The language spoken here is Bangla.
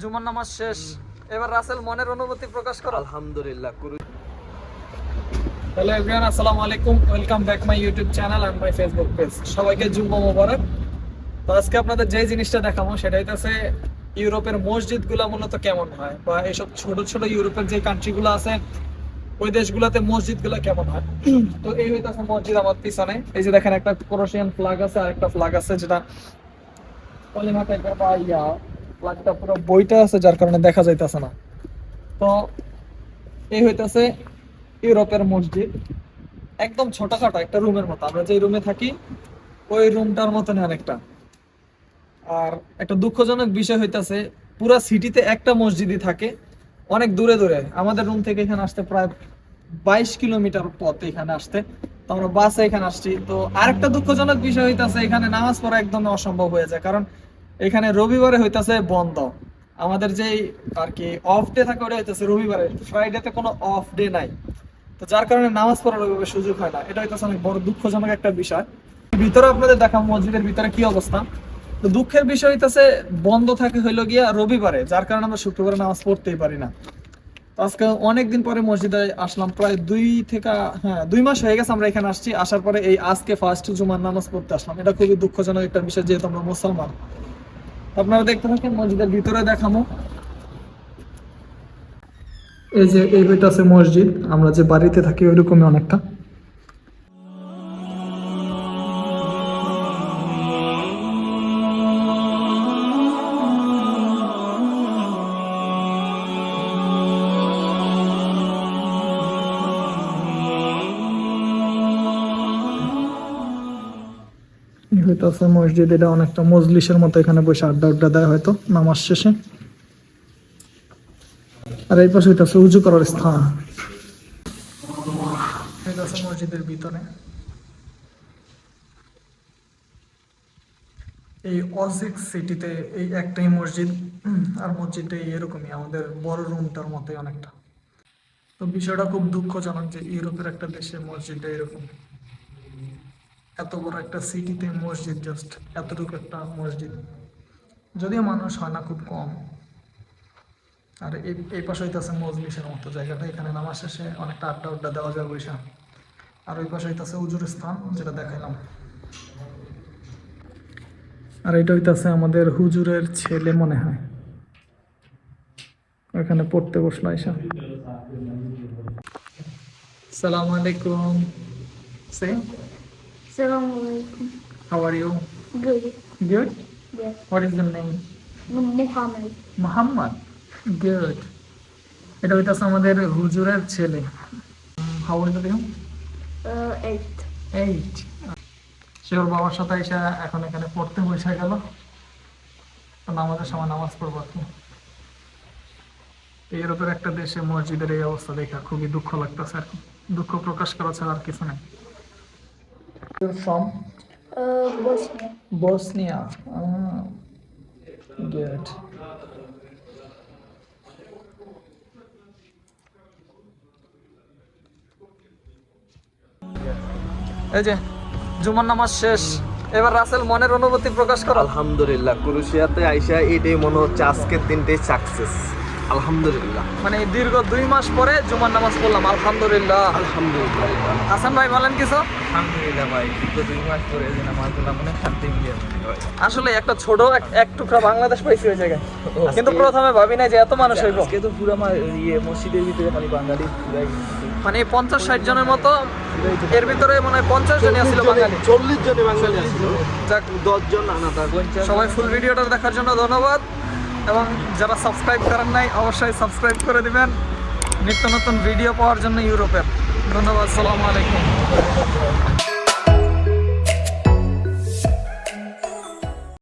জুমার নামাজ শেষ। এবার রাসেল মনের অনুভূতি প্রকাশ করো। আলহামদুলিল্লাহ কুরু হ্যালো এভরিওয়ান আসসালামু আলাইকুম। Welcome back my YouTube channel and my Facebook page সবাইকে জুম্মা মোবারক। তো আজকে আপনাদের যে জিনিসটা দেখাবো সেটা হইতেছে ইউরোপের মসজিদগুলো মূলত কেমন হয় বা এইসব ছোট ছোট ইউরোপের যে কান্ট্রিগুলো আছে ওই দেশগুলোতে মসজিদগুলো কেমন হয়? তো এই হইতেছে মসজিদ আমার পিছনে। এই যে দেখেন একটা ক্রোশিয়ান ফ্লাগ আছে আর একটা ফ্ল্যাগ আছে যেটা ইয়া পুরো বইটা আছে, যার কারণে দেখা যাইতেছে না। তো এই হইতাছে ইউরোপের মসজিদ। একদম ছোটখাটো একটা রুমের মতো। আমরা যে রুমে থাকি, ওই রুমটার মতনই অনেকটা আর একটা দুঃখজনক বিষয় হইতেছে, পুরা সিটিতে একটা মসজিদই থাকে। অনেক দূরে দূরে। আমাদের রুম থেকে এখানে আসতে প্রায় বাইশ কিলোমিটার পথ এখানে আসতে। তো আমরা বাসে এখানে আসছি। তো আরেকটা দুঃখজনক বিষয় হইতাছে, এখানে নামাজ পড়া একদম অসম্ভব হয়ে যায়। কারণ এখানে রবিবারে হইতাছে বন্ধ। আমাদের যেই আর কি অফ ডে থাকে ওটা হইতাছে রবিবারে। ফ্রাইডেতে কোনো অফ ডে নাই। তো যার কারণে নামাজ পড়ার ওইভাবে সুযোগ হয় না। এটা হইতেছে অনেক বড় দুঃখজনক একটা বিষয়। ভিতরে আপনাদের দেখা মসজিদের ভিতরে কি অবস্থা? তো দুঃখের বিষয় হইতেছে, বন্ধ থাকে হইল গিয়া রবিবারে, যার কারণে আমরা শুক্রবারে নামাজ পড়তেই পারি না। আজকে অনেকদিন পরে মসজিদে আসলাম, প্রায় দুই থেকে হ্যাঁ দুই মাস হয়ে গেছে আমরা এখানে আসছি, আসার পরে এই আজকে ফার্স্ট জুমার নামাজ পড়তে আসলাম। এটা খুবই দুঃখজনক একটা বিষয়, যেহেতু আমরা মুসলমান। আপনারা দেখতে থাকেন, মসজিদের ভিতরে দেখামো। এই যে, এই আছে মসজিদ, আমরা যে বাড়িতে থাকি ওইরকমই অনেকটা। হইতাছে মসজিদ এটা অনেকটা মজলিসের মতো এখানে বসে আড্ডা আড্ডা দেয় হয়তো, নামাজ শেষে। আর এই পাশে হইতাছে উজু করার স্থান। মসজিদের ভিতরে। এই অজিক সিটিতে এই একটাই মসজিদ, আর মসজিদটা এরকমই, আমাদের বড় রুমটার মতোই অনেকটা। তো বিষয়টা খুব দুঃখজনক যে ইউরোপের একটা দেশে মসজিদটা এরকম। এত বড় একটা সিটিতে মসজিদ জাস্ট এতটুকু একটা মসজিদ। যদিও মানুষ হয় না খুব কম। আর এই পাশে হইতেছে মজলিসের মতো জায়গাটা, এখানে নামাজ শেষে অনেকটা আড্ডা আড্ডা দেওয়া যায় বৈশা। আর ওই পাশে হইতেছে উজুর স্থান, যেটা দেখাইলাম। আর এটা হইতেছে আমাদের হুজুরের ছেলে মনে হয়। ওখানে পড়তে বসল আইসা। সালাম আলাইকুম। সে Assalamu alaikum. How are you Good. Yes. What is the name Muhammad. Muhammad good এটা হইতাছে আমাদের হুজুরের ছেলে। How old you Uh, eight. Eight সে ওর বাবার সাথে এসে এখন এখানে পড়তে বসে গেল। নামাজের সময় নামাজ পড়ব আর কি। ইউরোপের একটা দেশে মসজিদের এই অবস্থা দেখা খুবই দুঃখ লাগতেছে আর কি। দুঃখ প্রকাশ করা ছাড়া আর কিছু নেই। From Uh, Bosnia. Bosnia good এই যে জুমার নামাজ শেষ। এবার রাসেল মনের অনুভূতি প্রকাশ করো। আলহামদুলিল্লাহ কুরুশিয়াতে আইসা এটাই মনে হচ্ছে আজকের দিনটাই সাকসেস আলহামদুলিল্লাহ। মানে দীর্ঘ দুই মাস পরে জুমার নামাজ পড়লাম আলহামদুলিল্লাহ। আলহামদুলিল্লাহ। হাসান ভাই বলেন কিছু? আলহামদুলিল্লাহ ভাই দীর্ঘ দুই মাস পরে যে নামাজ পড়লাম মানে শান্তি মিলিয়ে আসলে একটা ছোট এক- টুকরা বাংলাদেশ পাইছি ওই জায়গায়। কিন্তু প্রথমে ভাবি নাই যে এত মানুষ হইব। আজকে তো পুরো আমার ইয়ে মসজিদের ভিতরে মানে বাঙালি পুরাই মানে পঞ্চাশ ষাট জনের মতো এর ভিতরে মানে পঞ্চাশ জনই আসছিল বাঙালি। চল্লিশ জনে বাঙালি আসছিল যাক। দশ জন আনাতা সবাই ফুল ভিডিওটা দেখার জন্য ধন্যবাদ। এবং যারা সাবস্ক্রাইব করেন নাই, অবশ্যই সাবস্ক্রাইব করে দিবেন। নিত্য নতুন ভিডিও পাওয়ার জন্য ইউরোপের। ধন্যবাদ সালামু আলাইকুম।